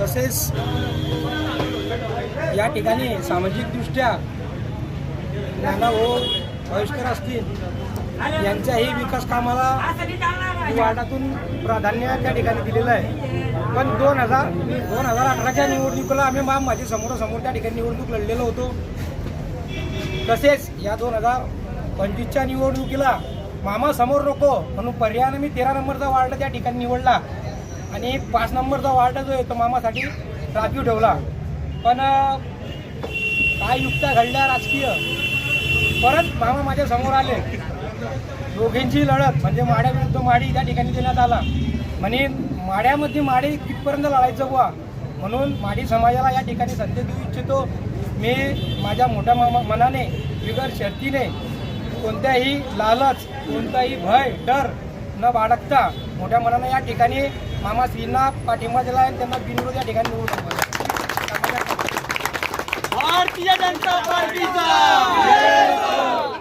तसेच या ठिकाणी सामाजिकदृष्ट्या नाना हो असतील यांच्याही विकास कामाला वार्डातून प्राधान्य त्या ठिकाणी दिलेलं आहे. पण दोन हजार दोन हजार अठराच्या निवडणुकीला आम्ही माम माझ्या समोरासमोर त्या ठिकाणी निवडणूक लढलेलो होतो. तसेच या दोन हजार पंचवीसच्या निवडणुकीला मामा समोर नको म्हणून पर्यायानं मी तेरा नंबरचा वार्ड त्या ठिकाणी निवडला. आणि पाच नंबरचा वार्ड जो आहे तो मामासाठी राखीव ठेवला. पण काय युक्त्या घडल्या राजकीय? परत मामा माझ्यासमोर आले. दोघींची लढत म्हणजे माड्याविरुद्ध माडी त्या ठिकाणी देण्यात आला. म्हणे माड्यामध्ये माडी कितपर्यंत लढायचं बुवा? म्हणून माडी समाजाला या ठिकाणी संधी देऊ इच्छितो. मी माझ्या मोठ्या मामा मनाने बिगर शर्तीने कोणत्याही लालच कोणताही भय डर न बाळगता मोठ्या मनाने या ठिकाणी मामा श्रींना पाठिंबा दिला आहे आणि त्यांना बिनविरोध या ठिकाणी निवडून. भारतीय जनता पार्टीचा.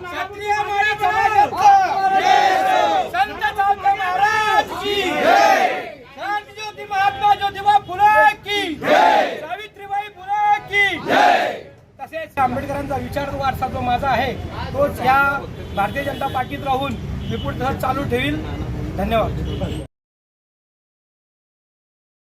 क्षत्रिय माडी समाजाचा. संत चावते महाराज की क्रांती ज्योती महात्मा ज्योतिबा फुले की सावित्रीबाई फुले की तसेच आंबेडकरांचा विचार वारसा जो माझा आहे तोच या भारतीय जनता पार्टीत राहून मी पुढे तसंच चालू ठेवील धन्यवाद.